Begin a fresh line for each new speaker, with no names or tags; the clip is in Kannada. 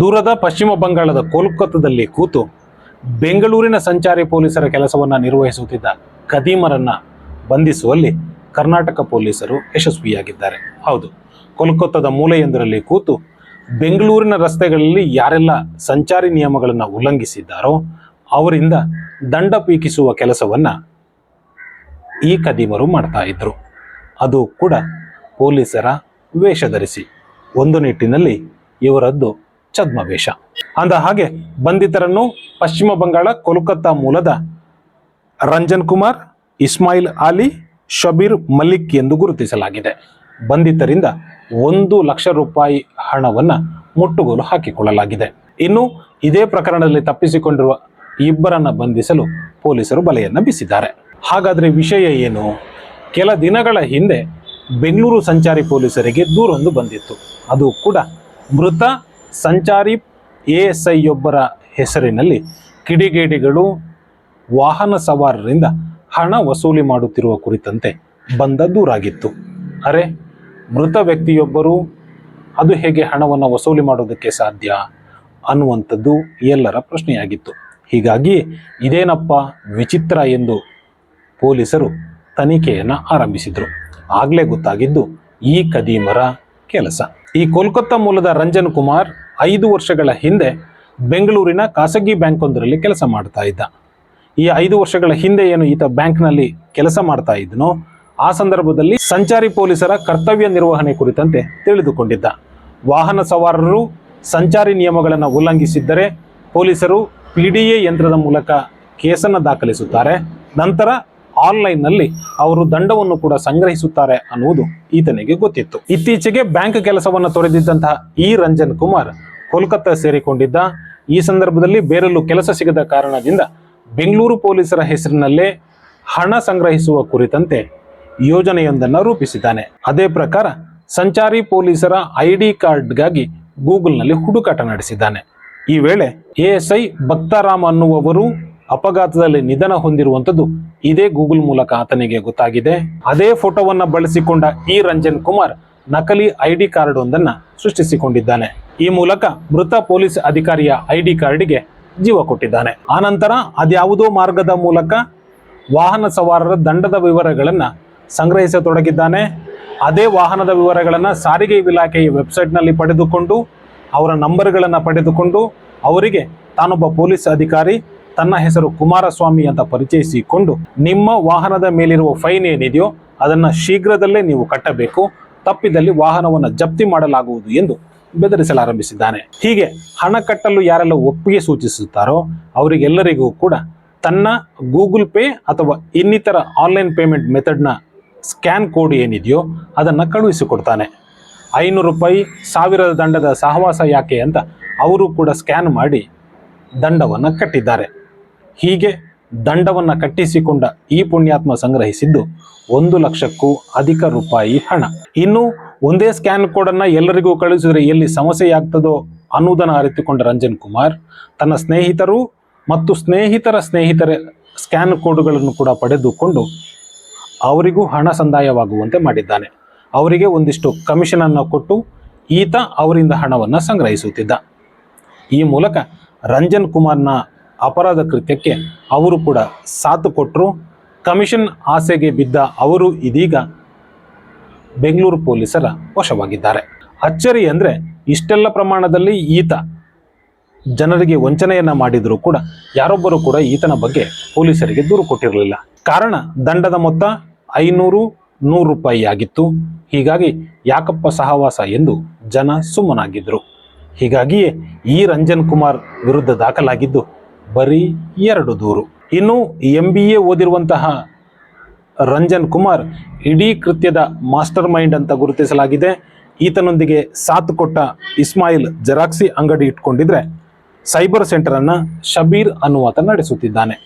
ದೂರದ ಪಶ್ಚಿಮ ಬಂಗಾಳದ ಕೋಲ್ಕತ್ತಾದಲ್ಲಿ ಕೂತು ಬೆಂಗಳೂರಿನ ಸಂಚಾರಿ ಪೊಲೀಸರ ಕೆಲಸವನ್ನು ನಿರ್ವಹಿಸುತ್ತಿದ್ದ ಖದೀಮರನ್ನ ಬಂಧಿಸುವಲ್ಲಿ ಕರ್ನಾಟಕ ಪೊಲೀಸರು ಯಶಸ್ವಿಯಾಗಿದ್ದಾರೆ. ಹೌದು, ಕೋಲ್ಕತ್ತಾದ ಮೂಲೆಯೊಂದರಲ್ಲಿ ಕೂತು ಬೆಂಗಳೂರಿನ ರಸ್ತೆಗಳಲ್ಲಿ ಯಾರೆಲ್ಲ ಸಂಚಾರಿ ನಿಯಮಗಳನ್ನು ಉಲ್ಲಂಘಿಸಿದ್ದಾರೋ ಅವರಿಂದ ದಂಡ ಪೀಕಿಸುವ ಕೆಲಸವನ್ನ ಈ ಖದೀಮರು ಮಾಡ್ತಾ ಇದ್ರು. ಅದು ಕೂಡ ಪೊಲೀಸರ ವೇಷ ಧರಿಸಿ. ಒಂದು ನಿಟ್ಟಿನಲ್ಲಿ ಇವರದ್ದು ಛದ್ಮವೇಷ ಅಂದ ಹಾಗೆ ಬಂಧಿತರನ್ನು ಪಶ್ಚಿಮ ಬಂಗಾಳ ಕೋಲ್ಕತ್ತಾ ಮೂಲದ ರಂಜನ್ ಕುಮಾರ್, ಇಸ್ಮಾಯಿಲ್ ಅಲಿ ಶಬೀರ್ ಮಲಿಕ್ ಎಂದು ಗುರುತಿಸಲಾಗಿದೆ. ಬಂಧಿತರಿಂದ ಒಂದು ಲಕ್ಷ ರೂಪಾಯಿ ಹಣವನ್ನ ಮುಟ್ಟುಗೋಲು ಹಾಕಿಕೊಳ್ಳಲಾಗಿದೆ. ಇನ್ನು ಇದೇ ಪ್ರಕರಣದಲ್ಲಿ ತಪ್ಪಿಸಿಕೊಂಡಿರುವ ಇಬ್ಬರನ್ನ ಬಂಧಿಸಲು ಪೊಲೀಸರು ಬಲೆಯನ್ನ ಬೀಸಿದ್ದಾರೆ. ಹಾಗಾದ್ರೆ ವಿಷಯ ಏನು? ಕೆಲ ದಿನಗಳ ಹಿಂದೆ ಬೆಂಗಳೂರು ಸಂಚಾರಿ ಪೊಲೀಸರಿಗೆ ದೂರೊಂದು ಬಂದಿತ್ತು. ಅದು ಕೂಡ ಮೃತ ಸಂಚಾರಿ ಎ ಎಸ್ ಐಯೊಬ್ಬರ ಹೆಸರಿನಲ್ಲಿ ಕಿಡಿಗೇಡಿಗಳು ವಾಹನ ಸವಾರರಿಂದ ಹಣ ವಸೂಲಿ ಮಾಡುತ್ತಿರುವ ಕುರಿತಂತೆ ಬಂದ ದೂರಾಗಿತ್ತು ಅರೆ, ಮೃತ ವ್ಯಕ್ತಿಯೊಬ್ಬರು ಅದು ಹೇಗೆ ಹಣವನ್ನು ವಸೂಲಿ ಮಾಡೋದಕ್ಕೆ ಸಾಧ್ಯ ಅನ್ನುವಂಥದ್ದು ಎಲ್ಲರ ಪ್ರಶ್ನೆಯಾಗಿತ್ತು. ಹೀಗಾಗಿ ಇದೇನಪ್ಪ ವಿಚಿತ್ರ ಎಂದು ಪೊಲೀಸರು ತನಿಖೆಯನ್ನು ಆರಂಭಿಸಿದರು. ಆಗಲೇ ಗೊತ್ತಾಗಿದ್ದು ಈ ಕದೀಮರ ಕೆಲಸ. ಈ ಕೋಲ್ಕತ್ತಾ ಮೂಲದ ರಂಜನ್ ಕುಮಾರ್ ಐದು ವರ್ಷಗಳ ಹಿಂದೆ ಬೆಂಗಳೂರಿನ ಖಾಸಗಿ ಬ್ಯಾಂಕ್ ಒಂದರಲ್ಲಿ ಕೆಲಸ ಮಾಡ್ತಾ ಇದ್ದ. ಈ ಐದು ವರ್ಷಗಳ ಹಿಂದೆ ಏನು ಈತ ಬ್ಯಾಂಕ್ನಲ್ಲಿ ಕೆಲಸ ಮಾಡ್ತಾ ಇದ್ದನೋ ಆ ಸಂದರ್ಭದಲ್ಲಿ ಸಂಚಾರಿ ಪೊಲೀಸರ ಕರ್ತವ್ಯ ನಿರ್ವಹಣೆ ಕುರಿತಂತೆ ತಿಳಿದುಕೊಂಡಿದ್ದ. ವಾಹನ ಸವಾರರು ಸಂಚಾರಿ ನಿಯಮಗಳನ್ನು ಉಲ್ಲಂಘಿಸಿದ್ದರೆ ಪೊಲೀಸರು ಪಿ ಯಂತ್ರದ ಮೂಲಕ ಕೇಸನ್ನು ದಾಖಲಿಸುತ್ತಾರೆ. ನಂತರ ಆನ್ಲೈನ್ನಲ್ಲಿ ಅವರು ದಂಡವನ್ನು ಕೂಡ ಸಂಗ್ರಹಿಸುತ್ತಾರೆ ಅನ್ನುವುದು ಈತನಿಗೆ ಗೊತ್ತಿತ್ತು. ಇತ್ತೀಚೆಗೆ ಬ್ಯಾಂಕ್ ಕೆಲಸವನ್ನು ತೊರೆದಿದ್ದಂತಹ ಈ ರಂಜನ್ ಕುಮಾರ್ ಕೋಲ್ಕತ್ತಾ ಸೇರಿಕೊಂಡಿದ್ದ ಈ ಸಂದರ್ಭದಲ್ಲಿ ಬೇರೆಲ್ಲೂ ಕೆಲಸ ಸಿಗದ ಕಾರಣದಿಂದ ಬೆಂಗಳೂರು ಪೊಲೀಸರ ಹೆಸರಿನಲ್ಲೇ ಹಣ ಸಂಗ್ರಹಿಸುವ ಕುರಿತಂತೆ ಯೋಜನೆಯೊಂದನ್ನು ರೂಪಿಸಿದ್ದಾನೆ. ಅದೇ ಪ್ರಕಾರ ಸಂಚಾರಿ ಪೊಲೀಸರ ಐ ಡಿ ಕಾರ್ಡ್ಗಾಗಿ ಗೂಗಲ್ನಲ್ಲಿ ಹುಡುಕಾಟ ನಡೆಸಿದ್ದಾನೆ. ಈ ವೇಳೆ ಎಎಸ್ಐ ಭಕ್ತಾರಾಮ್ ಅನ್ನುವವರು ಅಪಘಾತದಲ್ಲಿ ನಿಧನ ಹೊಂದಿರುವಂಥದ್ದು ಇದೇ ಗೂಗಲ್ ಮೂಲಕ ಆತನಿಗೆ ಗೊತ್ತಾಗಿದೆ. ಅದೇ ಫೋಟೋವನ್ನ ಬಳಸಿಕೊಂಡ ಈ ರಂಜನ್ ಕುಮಾರ್ ನಕಲಿ ಐಡಿ ಕಾರ್ಡ್ ಒಂದನ್ನ ಸೃಷ್ಟಿಸಿಕೊಂಡಿದ್ದಾನೆ. ಈ ಮೂಲಕ ಮೃತ ಪೊಲೀಸ್ ಅಧಿಕಾರಿಯ ಐಡಿ ಕಾರ್ಡಿಗೆ ಜೀವ ಕೊಟ್ಟಿದ್ದಾನೆ. ಆನಂತರ ಅದ್ಯಾವುದೋ ಮಾರ್ಗದ ಮೂಲಕ ವಾಹನ ಸವಾರರ ದಂಡದ ವಿವರಗಳನ್ನ ಸಂಗ್ರಹಿಸತೊಡಗಿದ್ದಾನೆ. ಅದೇ ವಾಹನದ ವಿವರಗಳನ್ನು ಸಾರಿಗೆ ಇಲಾಖೆಯ ವೆಬ್ಸೈಟ್ನಲ್ಲಿ ಪಡೆದುಕೊಂಡು, ಅವರ ನಂಬರ್ಗಳನ್ನು ಪಡೆದುಕೊಂಡು, ಅವರಿಗೆ ತಾನೊಬ್ಬ ಪೊಲೀಸ್ ಅಧಿಕಾರಿ ತನ್ನ ಹೆಸರು ಕುಮಾರಸ್ವಾಮಿ ಅಂತ ಪರಿಚಯಿಸಿಕೊಂಡು ನಿಮ್ಮ ವಾಹನದ ಮೇಲಿರುವ ಫೈನ್ ಏನಿದೆಯೋ ಅದನ್ನು ಶೀಘ್ರದಲ್ಲೇ ನೀವು ಕಟ್ಟಬೇಕು. ತಪ್ಪಿದಲ್ಲಿ ವಾಹನವನ್ನು ಜಪ್ತಿ ಮಾಡಲಾಗುವುದು ಎಂದು ಬೆದರಿಸಲಾರಂಭಿಸಿದ್ದಾನೆ. ಹೀಗೆ ಹಣ ಕಟ್ಟಲು ಯಾರೆಲ್ಲ ಒಪ್ಪಿಗೆ ಸೂಚಿಸುತ್ತಾರೋ ಅವರಿಗೆಲ್ಲರಿಗೂ ಕೂಡ ತನ್ನ ಗೂಗಲ್ ಪೇ ಅಥವಾ ಇನ್ನಿತರ ಆನ್ಲೈನ್ ಪೇಮೆಂಟ್ ಮೆಥಡ್ನ ಸ್ಕ್ಯಾನ್ ಕೋಡ್ ಏನಿದೆಯೋ ಅದನ್ನು ಕಳುಹಿಸಿಕೊಡ್ತಾನೆ. ಐನೂರು ರೂಪಾಯಿ, ಸಾವಿರದ ದಂಡದ ಸಹವಾಸ ಯಾಕೆ ಅಂತ ಅವರು ಕೂಡ ಸ್ಕ್ಯಾನ್ ಮಾಡಿ ದಂಡವನ್ನು ಕಟ್ಟಿದ್ದಾರೆ. ಹೀಗೆ ದಂಡವನ್ನು ಕಟ್ಟಿಸಿಕೊಂಡ ಈ ಪುಣ್ಯಾತ್ಮ ಸಂಗ್ರಹಿಸಿದ್ದು ಒಂದು ಲಕ್ಷಕ್ಕೂ ಅಧಿಕ ರೂಪಾಯಿ ಹಣ. ಇನ್ನು ಒಂದೇ ಸ್ಕ್ಯಾನ್ ಕೋಡನ್ನು ಎಲ್ಲರಿಗೂ ಕಳುಹಿಸಿದ್ರೆ ಎಲ್ಲಿ ಸಮಸ್ಯೆಯಾಗ್ತದೋ ಅನ್ನುವುದನ್ನು ಅರಿತುಕೊಂಡ ರಂಜನ್ ಕುಮಾರ್, ತನ್ನ ಸ್ನೇಹಿತರು ಮತ್ತು ಸ್ನೇಹಿತರ ಸ್ನೇಹಿತರ ಸ್ಕ್ಯಾನ್ ಕೋಡ್ಗಳನ್ನು ಕೂಡ ಪಡೆದುಕೊಂಡು ಅವರಿಗೂ ಹಣ ಸಂದಾಯವಾಗುವಂತೆ ಮಾಡಿದ್ದಾನೆ. ಅವರಿಗೆ ಒಂದಿಷ್ಟು ಕಮಿಷನ್ ಅನ್ನು ಕೊಟ್ಟು ಈತ ಅವರಿಂದ ಹಣವನ್ನು ಸಂಗ್ರಹಿಸುತ್ತಿದ್ದ. ಈ ಮೂಲಕ ರಂಜನ್ ಕುಮಾರ್ನ ಅಪರಾಧ ಕೃತ್ಯಕ್ಕೆ ಅವರು ಕೂಡ ಸಾಥ್ ಕೊಟ್ಟರು ಕಮಿಷನ್ ಆಸೆಗೆ ಬಿದ್ದ ಅವರು ಇದೀಗ ಬೆಂಗಳೂರು ಪೊಲೀಸರ ವಶವಾಗಿದ್ದಾರೆ. ಅಚ್ಚರಿ ಅಂದರೆ ಇಷ್ಟೆಲ್ಲ ಪ್ರಮಾಣದಲ್ಲಿ ಈತ ಜನರಿಗೆ ವಂಚನೆಯನ್ನ ಮಾಡಿದರೂ ಕೂಡ ಯಾರೊಬ್ಬರು ಕೂಡ ಈತನ ಬಗ್ಗೆ ಪೊಲೀಸರಿಗೆ ದೂರು ಕೊಟ್ಟಿರಲಿಲ್ಲ. ಕಾರಣ ದಂಡದ ಮೊತ್ತ ಐನೂರು ನೂರು ರೂಪಾಯಿ ಆಗಿತ್ತು. ಹೀಗಾಗಿ ಯಾಕಪ್ಪ ಸಹವಾಸ ಎಂದು ಜನ ಸುಮ್ಮನಾಗಿದ್ದರು ಹೀಗಾಗಿಯೇ ಈ ರಂಜನ್ ಕುಮಾರ್ ವಿರುದ್ಧ ದಾಖಲಾಗಿದ್ದು ಬರೀ ಎರಡು ದೂರು. ಇನ್ನು ಎಂ ಬಿ ಎ ಓದಿರುವಂತಹ ರಂಜನ್ ಕುಮಾರ್ ಇಡೀ ಕೃತ್ಯದ ಮಾಸ್ಟರ್ ಮೈಂಡ್ ಅಂತ ಗುರುತಿಸಲಾಗಿದೆ. ಈತನೊಂದಿಗೆ ಸಾಥ್ ಕೊಟ್ಟ ಇಸ್ಮಾಯಿಲ್ ಜೆರಾಕ್ಸಿ ಅಂಗಡಿ ಇಟ್ಕೊಂಡಿದ್ರೆ ಸೈಬರ್ ಸೆಂಟರ್ ಅನ್ನ ಶಬೀರ್ ಅನ್ನುವಾತ ನಡೆಸುತ್ತಿದ್ದಾನೆ.